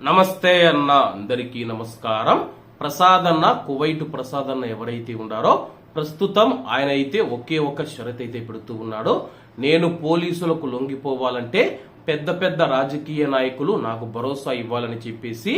నమస్తే అన్న అందరికీ నమస్కారం. ప్రసాద్ అన్న కువైట్ ప్రసాద్ అన్న ఎవరైతే ఉన్నారో ప్రస్తుతం ఆయన అయితే ఒకే ఒక షరత్ అయితే పెడుతూ ఉన్నాడు. నేను పోలీసులకు లొంగిపోవాలంటే పెద్ద పెద్ద రాజకీయ నాయకులు నాకు భరోసా ఇవ్వాలని చెప్పేసి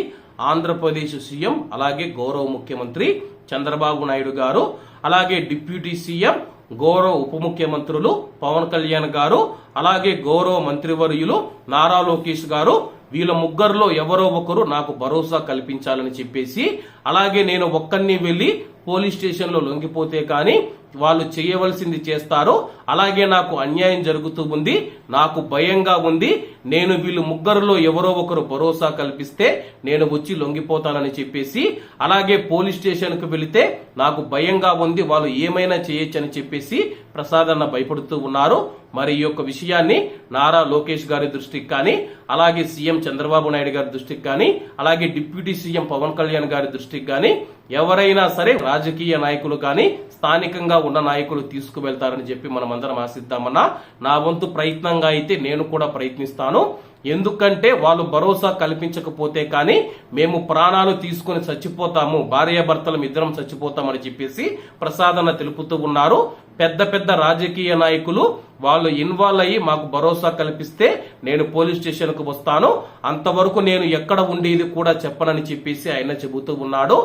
ఆంధ్రప్రదేశ్ సీఎం అలాగే గౌరవ ముఖ్యమంత్రి చంద్రబాబు నాయుడు గారు అలాగే డిప్యూటీ సీఎం గౌరవ ఉప ముఖ్యమంత్రులు పవన్ కళ్యాణ్ గారు అలాగే గౌరవ మంత్రివర్యులు నారా లోకేష్ గారు వీళ్ళ ముగ్గురులో ఎవరో ఒకరు నాకు భరోసా కల్పించాలని చెప్పేసి అలాగే నేను ఒక్కరిని వెళ్ళి పోలీస్ స్టేషన్లో లొంగిపోతే కానీ వాళ్ళు చేయవలసింది చేస్తారు. అలాగే నాకు అన్యాయం జరుగుతూ ఉంది నాకు భయంగా ఉంది. నేను వీళ్ళు ముగ్గురులో ఎవరో ఒకరు భరోసా కల్పిస్తే నేను వచ్చి లొంగిపోతానని చెప్పేసి అలాగే పోలీస్ స్టేషన్కు వెళితే నాకు భయంగా ఉంది వాళ్ళు ఏమైనా చేయొచ్చని చెప్పేసి ప్రసాద్ అన్న భయపడుతూ ఉన్నారు. మరి ఈ యొక్క విషయాన్ని నారా లోకేష్ గారి దృష్టికి కానీ అలాగే సీఎం చంద్రబాబు నాయుడు గారి దృష్టికి కానీ అలాగే డిప్యూటీ సీఎం పవన్ కళ్యాణ్ గారి దృష్టికి కానీ ఎవరైనా సరే రాజకీయ నాయకులు కానీ స్థానికంగా ఉన్న నాయకులు తీసుకువెళ్తారని చెప్పి మనం అందరం ఆశిద్దామన్నా. నా వంతు ప్రయత్నంగా అయితే నేను కూడా ప్రయత్నిస్తాను. ఎందుకంటే వాళ్ళు భరోసా కల్పించకపోతే కానీ మేము ప్రాణాలు తీసుకుని చచ్చిపోతాము భార్యాభర్తలం ఇద్దరం చచ్చిపోతామని చెప్పేసి ప్రసాదన తెలుపుతూ ఉన్నారు. పెద్ద పెద్ద రాజకీయ నాయకులు వాళ్ళు ఇన్వాల్వ్ అయ్యి మాకు భరోసా కల్పిస్తే నేను పోలీస్ స్టేషన్కు వస్తాను. అంతవరకు నేను ఎక్కడ ఉండేది కూడా చెప్పనని చెప్పేసి ఆయన చెబుతూ ఉన్నాడు.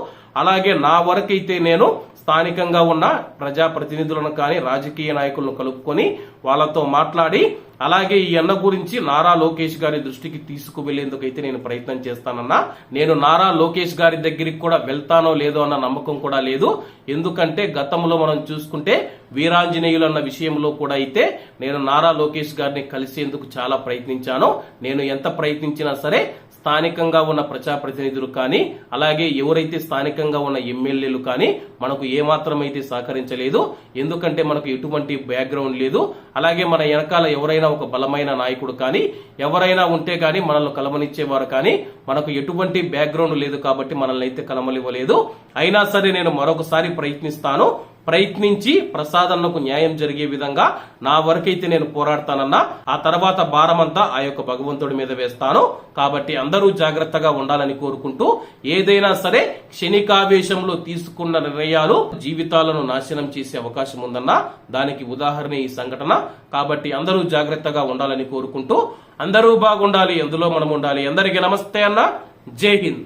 అలాగే నా వరకైతే నేను స్థానికంగా ఉన్న ప్రజాప్రతినిధులను కానీ రాజకీయ నాయకులను కలుపుకొని వాళ్ళతో మాట్లాడి అలాగే ఈ అన్న గురించి నారా లోకేష్ గారి దృష్టికి తీసుకువెళ్ళేందుకు అయితే నేను ప్రయత్నం చేస్తానన్నా నేను నారా లోకేష్ గారి దగ్గరికి కూడా వెళ్తానో లేదో అన్న నమ్మకం కూడా లేదు. ఎందుకంటే గతంలో మనం చూసుకుంటే వీరాంజనేయులు అన్న విషయంలో కూడా అయితే నేను నారా లోకేష్ గారిని కలిసేందుకు చాలా ప్రయత్నించాను. నేను ఎంత ప్రయత్నించినా సరే స్థానికంగా ఉన్న ప్రజాప్రతినిధులు కానీ అలాగే ఎవరైతే స్థానికంగా ఉన్న ఎమ్మెల్యేలు కానీ మనకు ఏమాత్రం అయితే సహకరించలేదు. ఎందుకంటే మనకు ఎటువంటి బ్యాక్గ్రౌండ్ లేదు. అలాగే మన వెనకాల ఎవరైనా ఒక బలమైన నాయకుడు కానీ ఎవరైనా ఉంటే కానీ మనల్ని కలమనిచ్చేవారు కానీ మనకు ఎటువంటి బ్యాక్గ్రౌండ్ లేదు కాబట్టి మనల్ని అయితే కలమలివ్వలేదు అయినా సరే నేను మరొకసారి ప్రయత్నిస్తాను. ప్రయత్నించి ప్రసాదన్నకు న్యాయం జరిగే విధంగా నా వరకైతే నేను పోరాడతానన్నా ఆ తర్వాత భారమంతా ఆ యొక్క భగవంతుడి మీద వేస్తాను. కాబట్టి అందరూ జాగ్రత్తగా ఉండాలని కోరుకుంటూ ఏదైనా సరే క్షణికావేశంలో తీసుకున్న నిర్ణయాలు జీవితాలను నాశనం చేసే అవకాశం ఉందన్నా దానికి ఉదాహరణ ఈ సంఘటన. కాబట్టి అందరూ జాగ్రత్తగా ఉండాలని కోరుకుంటూ అందరూ బాగుండాలి ఎందులో మనం ఉండాలి అందరికీ నమస్తే అన్న. జై హింద్.